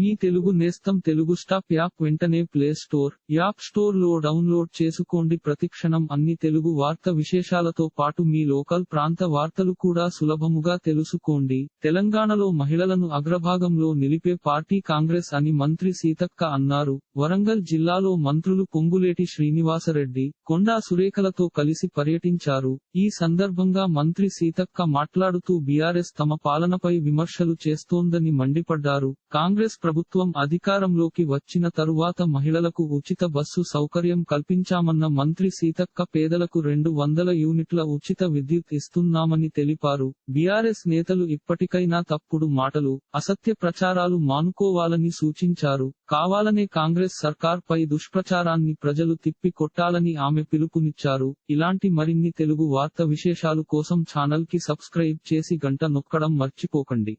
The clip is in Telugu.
మీ తెలుగు నేస్తం తెలుగు స్టాప్ యాప్ వెంటనే ప్లే స్టోర్ యాప్ స్టోర్లో డౌన్లోడ్ చేసుకోండి. ప్రతిక్షణం అన్ని తెలుగు వార్త విశేషాలతో పాటు మీ లోకల్ ప్రాంత వార్తలు కూడా సులభముగా తెలుసుకోండి. తెలంగాణలో మహిళలను అగ్రభాగంలో నిలిపే పార్టీ కాంగ్రెస్ అని మంత్రి సీతక్క అన్నారు. వరంగల్ జిల్లాలో మంత్రులు పొంగులేటి శ్రీనివాసరెడ్డి కొండా సురేఖలతో కలిసి పర్యటించారు. ఈ సందర్భంగా మంత్రి సీతక్క మాట్లాడుతూ బీఆర్ఎస్ తమ పాలనపై విమర్శలు చేస్తోందని మండిపడ్డారు. కాంగ్రెస్ ప్రభుత్వం అధికారంలోకి వచ్చిన తరువాత మహిళలకు ఉచిత బస్సు సౌకర్యం కల్పించామన్న మంత్రి సీతక్క పేదలకు రెండు వందల యూనిట్ల ఉచిత విద్యుత్ ఇస్తున్నామని తెలిపారు. బీఆర్ఎస్ నేతలు ఇప్పటికైనా తప్పుడు మాటలు అసత్య ప్రచారాలు మానుకోవాలని సూచించారు. కావాలనే కాంగ్రెస్ సర్కార్ పై దుష్ప్రచారాన్ని ప్రజలు తిప్పి కొట్టాలని ఆమె పిలుపునిచ్చారు. ఇలాంటి మరిన్ని తెలుగు వార్త విశేషాలు కోసం ఛానల్కి సబ్స్క్రైబ్ చేసి గంట నొక్కడం మర్చిపోకండి.